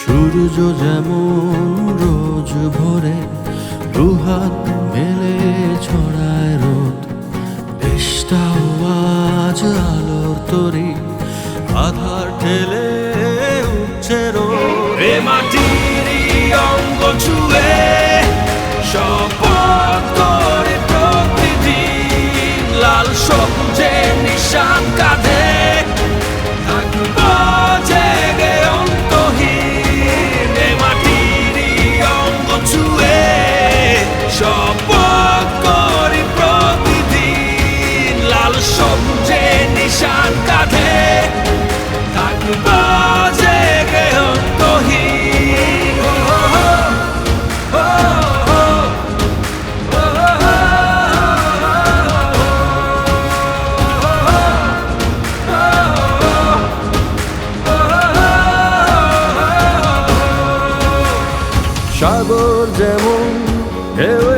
সূর্য যেমন রোজ ভরে, দুহাত মেলে ছড়ায় রোদ। দেশটাও আজ আলোর তরি, আধার ঠেলে উঠছে রোদ। এ মাটিরই অঙ্গ ছুঁয়ে যেমন ঢেউয়ে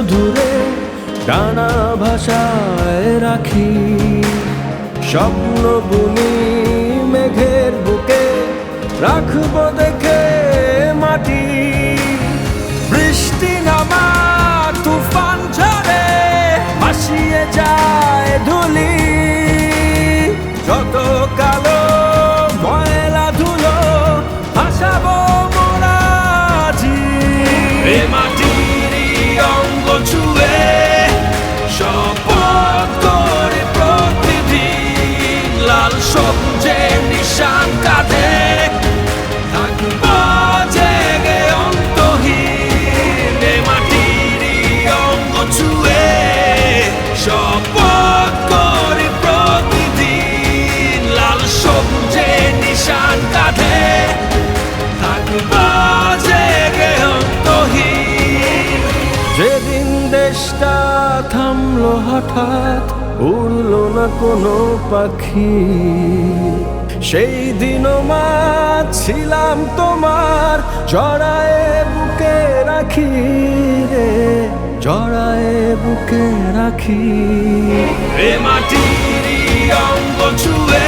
শুধুরে ডানা ভাষায় রাখি। স্বপ্ন বুনি মেঘের বুকে রাখব দেখে মাটি। বৃষ্টি নামা তুফান ঝরে ভাসিয়ে যায়। যেদিন দেশটা থামলো হঠাৎ, উড়লো না কোনো পাখি। সেই দিনও ছিলাম তোমার জড়ায়ে বুকে রাখি রে, জড়ায়ে বুকে রাখি। এ মাটিরই অঙ্গ ছুঁয়ে